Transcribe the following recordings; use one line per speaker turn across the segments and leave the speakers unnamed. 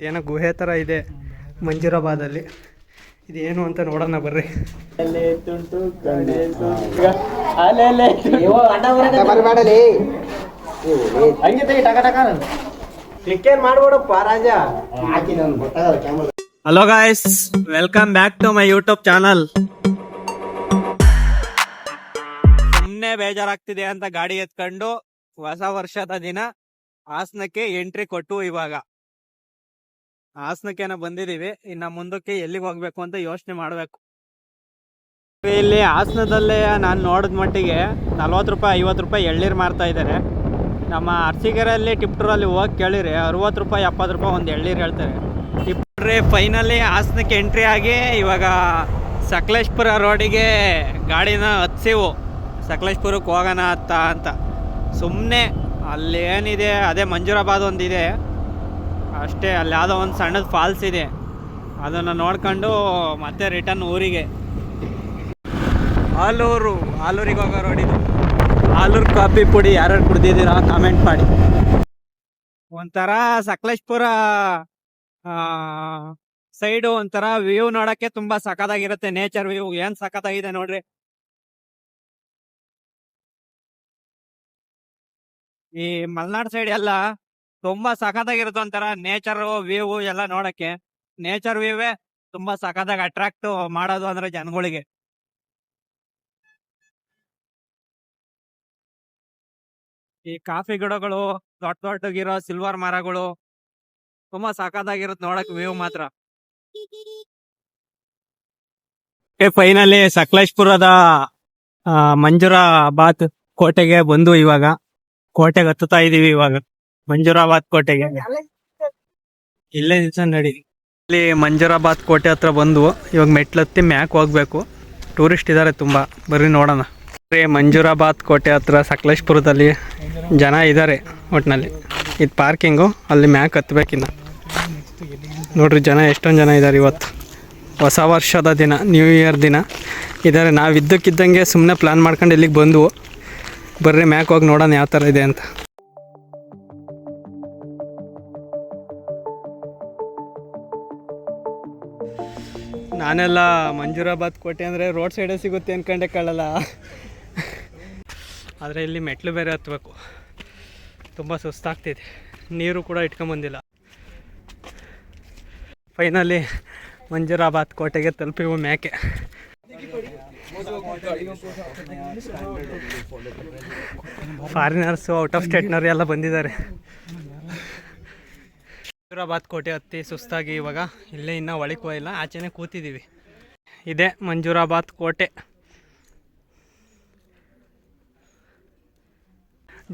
ಏನೋ ಗುಹೆ ಥರ ಇದೆ ಮಂಜುರಾಬಾದಲ್ಲಿ. ಇದೇನು ಅಂತ ನೋಡೋಣ ಬರ್ರಿ. Hello guys welcome back to my YouTube channel ಸುಮ್ಮನೆ ಬೇಜಾರಾಗ್ತಿದೆ ಅಂತ ಗಾಡಿ ಎತ್ಕೊಂಡು ಹೊಸ ವರ್ಷದ ದಿನ ಹಾಸನಕ್ಕೆ ಎಂಟ್ರಿ ಕೊಟ್ಟು ಇವಾಗ. ಹಾಸನಕ್ಕೆನ ಬಂದಿದೀವಿ ಇನ್ನ ಮುಂದಕ್ಕೆ ಎಲ್ಲಿಗೆ ಹೋಗ್ಬೇಕು ಅಂತ ಯೋಚನೆ ಮಾಡ್ಬೇಕು. ಇಲ್ಲಿ ಹಾಸನದಲ್ಲೇ ನಾನು ನೋಡಿದ ಮಟ್ಟಿಗೆ ನಲ್ವತ್ತು ರೂಪಾಯಿ, ಐವತ್ತು ರೂಪಾಯಿ ಎಳ್ನೀರು ಮಾರ್ತಾ ಇದ್ದಾರೆ ನಮ್ಮ ಅರ್ಸಿಗೆರೆಯಲ್ಲಿ ಟಿಪ್ಟೂರಲ್ಲಿ ಹೋಗಿ ಕೇಳಿರಿ. ಅರವತ್ತು ರೂಪಾಯಿ, ಎಪ್ಪತ್ತು ರೂಪಾಯಿ ಒಂದು ಎಳ್ನೀರು ಹೇಳ್ತಾರೆ. ಟಿಪ್ಟ್ರಿ ಫೈನಲಿ ಹಾಸನಕ್ಕೆ ಎಂಟ್ರಿ ಆಗಿ ಇವಾಗ ಸಕಲೇಶ್ಪುರ ರೋಡಿಗೆ ಗಾಡಿನ ಹತ್ಸಿವು. ಸಕಲೇಶ್ಪುರಕ್ಕೆ ಹೋಗೋಣ ಅಂತ ಅಂತ. ಸುಮ್ಮನೆ ಅಲ್ಲಿ ಏನಿದೆ ಅದೇ ಮಂಜೂರಾಬಾದ್ ಒಂದಿದೆ. ಅಷ್ಟೇ ಅಲ್ಲಿ ಯಾವುದೋ ಒಂದು ಸಣ್ಣದು ಫಾಲ್ಸ್ ಇದೆ. ಅದನ್ನು ನೋಡ್ಕೊಂಡು ಮತ್ತೆ ರಿಟರ್ನ್ ಊರಿಗೆ. ಆಲೂರು ಆಲೂರಿಗೆ ಹೋಗೋ ರೋಡ್ ಇದು. ಆಲೂರು ಕಾಫಿ ಪುಡಿ ಯಾರ್ಯಾರು ಕುಡ್ದಿದ್ದೀರಾ ಕಾಮೆಂಟ್ ಮಾಡಿ. ಒಂಥರ ಸಕಲೇಶ್ಪುರ ಸೈಡು ಒಂಥರ ವ್ಯೂ ನೋಡಕ್ಕೆ ತುಂಬಾ ಸಖತ್ತಾಗಿರುತ್ತೆ. ನೇಚರ್ ವ್ಯೂ ಏನು ಸಖತ್ತಾಗಿದೆ ನೋಡ್ರಿ. ಈ ಮಲ್ನಾಡ್ ಸೈಡ್ ಎಲ್ಲ ತುಂಬಾ ಸಖತ್ತಾಗಿರುತ್ತೆ ಒಂಥರ ನೇಚರ್ ವ್ಯೂ ಎಲ್ಲ ನೋಡಕ್ಕೆ. ನೇಚರ್ ವ್ಯೂವೇ ತುಂಬಾ ಸಖತ್ತಾಗಿ ಅಟ್ರಾಕ್ಟ್ ಮಾಡೋದು ಅಂದ್ರೆ ಜನಗಳಿಗೆ. ಈ ಕಾಫಿ ಗಿಡಗಳು ದೊಡ್ಡ ದೊಡ್ಡಗಿರೋ ಸಿಲ್ವರ್ ಮರಗಳು ತುಂಬಾ ಸಖತ್ತಾಗಿರುತ್ತೆ ನೋಡಕ್ ವ್ಯೂ ಮಾತ್ರ. ಫೈನಲಿ ಸಕಲೇಶ್ಪುರದ ಆ, ಮಂಜುರಾಬಾದ್ ಕೋಟೆಗೆ ಬಂದು ಇವಾಗ. ಕೋಟೆಗೆ ಹತ್ತುತ್ತಾ ಇದೀವಿ ಇವಾಗ. ಮಂಜುರಾಬಾದ್ ಕೋಟೆಗೆ. ಇಲ್ಲೇ ನಿಲ್ಸ ನಡಿ. ಇಲ್ಲಿ ಮಂಜುರಾಬಾದ್ ಕೋಟೆ ಹತ್ರ ಬಂದು ಇವಾಗ ಮೆಟ್ಲತ್ತಿ ಮ್ಯಾಕ್ ಹೋಗ್ಬೇಕು. ಟೂರಿಸ್ಟ್ ಇದಾರೆ ತುಂಬಾ. ಬರ್ರಿ ನೋಡೋಣ. ರೀ ಮಂಜುರಾಬಾದ್ ಕೋಟೆ ಹತ್ರ ಸಕಲೇಶ್ಪುರದಲ್ಲಿ ಜನ ಇದ್ದಾರೆ ಒಟ್ಟಿನಲ್ಲಿ ಇದು ಪಾರ್ಕಿಂಗು, ಅಲ್ಲಿ ಮ್ಯಾಕ್ ಹತ್ಬೇಕಿನ್ನ. ನೋಡ್ರಿ ಜನ, ಎಷ್ಟೊಂದು ಜನ ಇದ್ದಾರೆ ಇವತ್ತು. ಹೊಸ ವರ್ಷದ ದಿನ ನ್ಯೂ ಇಯರ್ ದಿನ. ಇದ್ದಾರೆ ನಾವು ಇದ್ದಕ್ಕಿದ್ದಂಗೆ ಸುಮ್ಮನೆ ಪ್ಲ್ಯಾನ್ ಮಾಡ್ಕೊಂಡು ಇಲ್ಲಿಗೆ ಬಂದವು. ಬರ್ರಿ ಮ್ಯಾಕ್ ಹೋಗಿ ನೋಡೋಣ ಯಾವ ಥರ ಇದೆ ಅಂತ. ನಾನೆಲ್ಲ ಮಂಜೂರಾಬಾದ್ ಕೋಟೆ ಅಂದರೆ ರೋಡ್ ಸೈಡೇ ಸಿಗುತ್ತೆ ಅಂದ್ಕೊಂಡೆ ಕಳ್ಳಲ್ಲ ಆದರೆ ಇಲ್ಲಿ ಮೆಟ್ಲು ಬೇರೆ ಹತ್ಬೇಕು. ತುಂಬ ಸುಸ್ತಾಗ್ತಿದೆ. ನೀರು ಕೂಡ ಇಟ್ಕೊಂಬಂದಿಲ್ಲ ಫೈನಲಿ ಮಂಜೂರಾಬಾದ್ ಕೋಟೆಗೆ ತಲುಪಿವು ಮ್ಯಾಕೆ ಫಾರಿನರ್ಸು ಔಟ್ ಆಫ್ ಸ್ಟೇಟ್ನವ್ರು ಎಲ್ಲ ಬಂದಿದ್ದಾರೆ. ಮಂಜೂರಾಬಾದ್ ಕೋಟೆ ಹತ್ತಿ ಸುಸ್ತಾಗಿ ಇವಾಗ ಇಲ್ಲೇ ಇನ್ನೂ ಒಳಗೆ ಹೋಗಿಲ್ಲ ಆಚೆನೇ ಕೂತಿದ್ದೀವಿ ಇದೆ ಮಂಜೂರಾಬಾದ್ ಕೋಟೆ.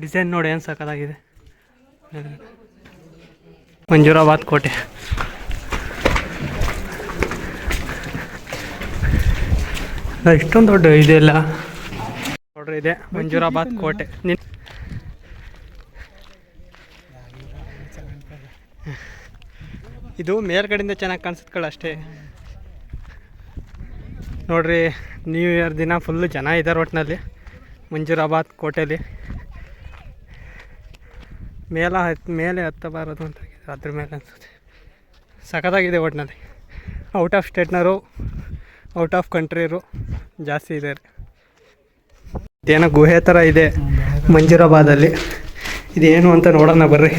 ಡಿಸೈನ್ ನೋಡಿ ಏನು ಸಕ್ಕತ್ತಾಗಿದೆ ಮಂಜೂರಾಬಾದ್ ಕೋಟೆ. ಇಷ್ಟೊಂದು ದೊಡ್ಡ ಇದೆಲ್ಲ ನೋಡ್ರಿ, ಇದೆ ಮಂಜೂರಾಬಾದ್ ಕೋಟೆ. ಇದು ಮೇಲ್ಗಡೆಯಿಂದ ಚೆನ್ನಾಗಿ ಕಾಣಿಸುತ್ತೆ ಅಷ್ಟೇ. ನೋಡ್ರಿ ನ್ಯೂ ಇಯರ್ ದಿನ ಫುಲ್ಲು ಜನ ಇದ್ದಾರೆ ಒಟ್ಟಿನಲ್ಲಿ ಮಂಜೂರಾಬಾದ್ ಕೋಟೆಯಲ್ಲಿ ಮೇಲ ಹತ್, ಮೇಲೆ ಹತ್ತಬಾರದು ಅಂತ ಅದ್ರ ಮೇಲೆ ಅನ್ಸುತ್ತೆ. ಸಖತ್ತಾಗಿದೆ ಒಟ್ಟಿನಲ್ಲಿ ಔಟ್ ಆಫ್ ಸ್ಟೇಟ್ನವರು ಔಟ್ ಆಫ್ ಕಂಟ್ರಿಯರು ಜಾಸ್ತಿ ಇದ್ದಾರೆ ಇದೇನೋ ಗುಹೆ ಥರ ಇದೆ, ಮಂಜೂರಾಬಾದಲ್ಲಿ. ಇದೇನು ಅಂತ ನೋಡೋಣ ಬರ್ರಿ.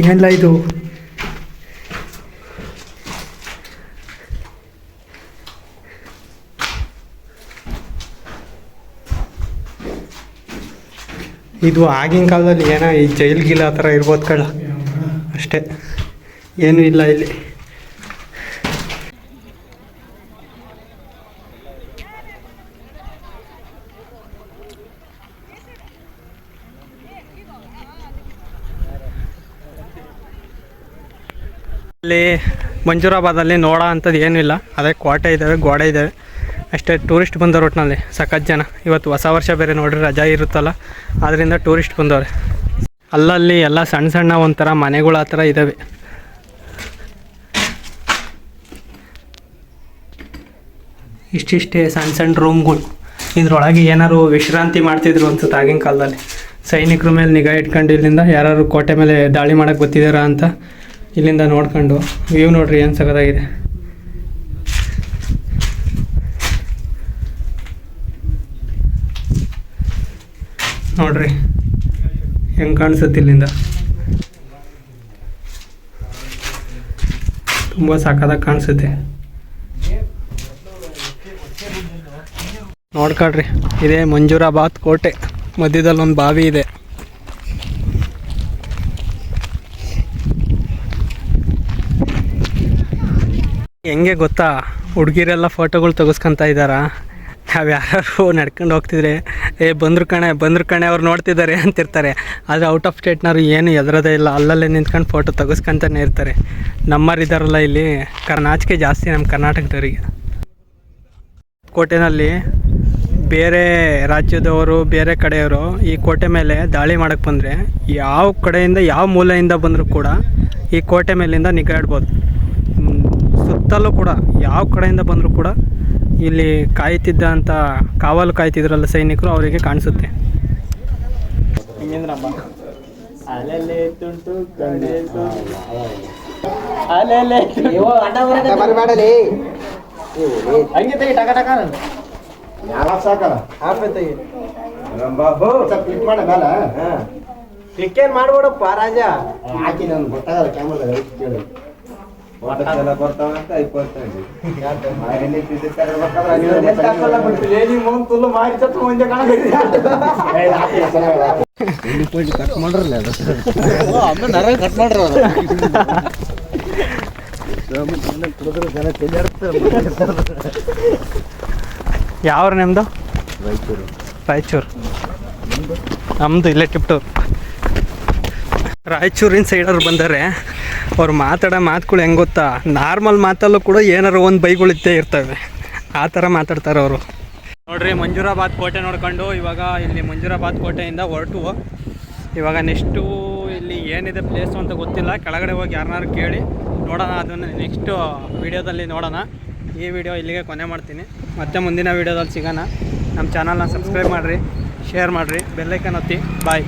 ಏನಿಲ್ಲ ಇದು? ಇದು ಆಗಿನ ಕಾಲದಲ್ಲಿ ಏನೋ ಈ ಜೈಲ್ ಗಿಲ್ ಆ ಥರ ಇರ್ಬೋದು ಕಳ ಅಷ್ಟೇ. ಏನೂ ಇಲ್ಲ ಇಲ್ಲಿ. ಅಲ್ಲಿ ಮಂಜೂರಾಬಾದಲ್ಲಿ ನೋಡೋ ಅಂಥದ್ದು ಏನೂ ಇಲ್ಲ ಅದೇ ಕೋಟೆ ಇದ್ದಾವೆ ಗೋಡೆ ಇದ್ದಾವೆ ಅಷ್ಟೇ ಟೂರಿಸ್ಟ್ ಬಂದವ್ರು ಒಟ್ಟಿನಲ್ಲಿ ಸಖತ್ ಜನ. ಇವತ್ತು ಹೊಸ ವರ್ಷ ಬೇರೆ ನೋಡ್ರಿ, ರಜಾ ಇರುತ್ತಲ್ಲ. ಆದ್ದರಿಂದ ಟೂರಿಸ್ಟ್ ಬಂದವ್ರೆ. ಅಲ್ಲಲ್ಲಿ ಎಲ್ಲ ಸಣ್ಣ ಸಣ್ಣ ಒಂಥರ ಮನೆಗಳು ಆ ಥರ ಇದ್ದಾವೆ ಇಷ್ಟಿಷ್ಟೇ ಸಣ್ಣ ಸಣ್ಣ ರೂಮ್ಗಳು. ಇದ್ರೊಳಗೆ ಏನಾರು ವಿಶ್ರಾಂತಿ ಮಾಡ್ತಿದ್ರು ಅನ್ಸುತ್ತೆ ಆಗಿನ ಕಾಲದಲ್ಲಿ. ಸೈನಿಕರ ಮೇಲೆ ನಿಗಾ ಇಟ್ಕೊಂಡು ಇಲ್ಲಿಂದ ಯಾರು ಕೋಟೆ ಮೇಲೆ ದಾಳಿ ಮಾಡಕ್ಕೆ ಗೊತ್ತಿದ್ದಾರಾ ಅಂತ ಇಲ್ಲಿಂದ ನೋಡ್ಕೊಂಡು ವ್ಯೂ ನೋಡ್ರಿ ಏನು ಸಗದಾಗಿದೆ ನೋಡ್ರಿ, ಹೆಂಗೆ ಕಾಣಿಸುತ್ತೆ ಇಲ್ಲಿಂದ. ತುಂಬ ಸಾಕಾದಾಗ ಕಾಣಿಸುತ್ತೆ. ನೋಡ್ಕೊಳ್ರಿ, ಇದೇ ಮಂಜೂರಾಬಾದ್ ಕೋಟೆ ಮಧ್ಯದಲ್ಲಿ ಒಂದು ಬಾವಿ ಇದೆ ಹೆಂಗೆ ಗೊತ್ತಾ? ಹುಡುಗಿರೆಲ್ಲ ಫೋಟೋಗಳು ತೆಗೆಸ್ಕೊಂತ ಇದ್ದಾರಾ? ನಾವು ಯಾರು ನಡ್ಕೊಂಡು ಹೋಗ್ತಿದ್ರೆ ಏ ಬಂದ್ರು ಕಣೆ ಬಂದ್ರು ಕಣೆ ಅವ್ರು ನೋಡ್ತಿದ್ದಾರೆ ಅಂತಿರ್ತಾರೆ. ಆದರೆ ಔಟ್ ಆಫ್ ಸ್ಟೇಟ್ನವ್ರು ಏನು ಎದ್ರದೇ ಇಲ್ಲ. ಅಲ್ಲಲ್ಲೇ ನಿಂತ್ಕೊಂಡು ಫೋಟೋ ತೆಗೆಸ್ಕೊಂತಾನೆ ಇರ್ತಾರೆ. ನಮ್ಮರಿದಾರಲ್ಲ ಇಲ್ಲಿ. ಕರ್ನಾಟಕ ಜಾಸ್ತಿ ನಮ್ಮ ಕರ್ನಾಟಕದವರಿಗೆ. ಕೋಟೆನಲ್ಲಿ ಬೇರೆ ರಾಜ್ಯದವರು ಬೇರೆ ಕಡೆಯವರು ಈ ಕೋಟೆ ಮೇಲೆ ದಾಳಿ ಮಾಡಕ್ಕೆ ಬಂದರೆ ಯಾವ ಕಡೆಯಿಂದ ಯಾವ ಮೂಲೆಯಿಂದ ಬಂದರೂ ಕೂಡ ಈ ಕೋಟೆ ಮೇಲಿಂದ ನಿಗಾ ಇಡ್ಬೋದು ಹ್ಮ್, ಸುತ್ತಲೂ ಕೂಡ ಯಾವ ಕಡೆಯಿಂದ ಬಂದರೂ ಕೂಡ ಇಲ್ಲಿ ಕಾಯುತ್ತಿದ್ದಂಥ ಅಂತ ಕಾವಲು ಕಾಯ್ತಿದ್ರಲ್ಲ ಸೈನಿಕರು ಅವರಿಗೆ ಕಾಣಿಸುತ್ತೆ.
ಮಾಡ್ಬೋಡಪ್ಪ ಕ್ಲಿಕ್ ಏನ್ ರಾಜ. ಹಾಕಿ ನಾನು ಗೊತ್ತಾಗಲ್ಲ ಕ್ಯಾಮ್ರಾದಾಗ ಕೇಳಿ. ಬರ್ತಾವಂತ ನಿಮ್ದು ಕಟ್ ಮಾಡ್ರ
ಯಾವ ನಿಮ್ಮದು ರಾಯಚೂರು. ನಮ್ದು ಇಲ್ಲೇ ಟಿಪ್ಟೂರು. ರಾಯಚೂರಿನ ಸೈಡವ್ರು ಬಂದರೆ. ಅವ್ರು ಮಾತಾಡೋ ಮಾತುಗಳು ಹೆಂಗೆ ಗೊತ್ತಾ? ನಾರ್ಮಲ್ ಮಾತಲ್ಲೂ ಕೂಡ ಏನಾರು ಒಂದು ಬೈಗಳಿದ್ದೇ ಇರ್ತವೆ. ಆ ಥರ ಮಾತಾಡ್ತಾರೆ ಅವರು. ನೋಡ್ರಿ, ಮಂಜೂರಾಬಾದ್ ಕೋಟೆ ನೋಡ್ಕೊಂಡು ಇವಾಗ ಇಲ್ಲಿ ಮಂಜೂರಾಬಾದ್ ಕೋಟೆಯಿಂದ ಹೊರಟು. ಇವಾಗ ನೆಕ್ಸ್ಟು ಇಲ್ಲಿ ಏನಿದೆ ಪ್ಲೇಸು ಅಂತ ಗೊತ್ತಿಲ್ಲ. ಕೆಳಗಡೆ ಹೋಗಿ ಯಾರನ್ನಾರು ಕೇಳಿ ನೋಡೋಣ. ಅದನ್ನು ನೆಕ್ಸ್ಟು ವೀಡಿಯೋದಲ್ಲಿ ನೋಡೋಣ. ಈ ವಿಡಿಯೋ ಇಲ್ಲಿಗೆ ಕೊನೆ ಮಾಡ್ತೀನಿ. ಮತ್ತೆ ಮುಂದಿನ ವೀಡಿಯೋದಲ್ಲಿ ಸಿಗೋಣ. ನಮ್ಮ ಚಾನಲ್ನ ಸಬ್ಸ್ಕ್ರೈಬ್ ಮಾಡಿರಿ ಶೇರ್ ಮಾಡಿರಿ ಬೆಲ್ಲೈಕನ್ ಒತ್ತಿ. ಬಾಯ್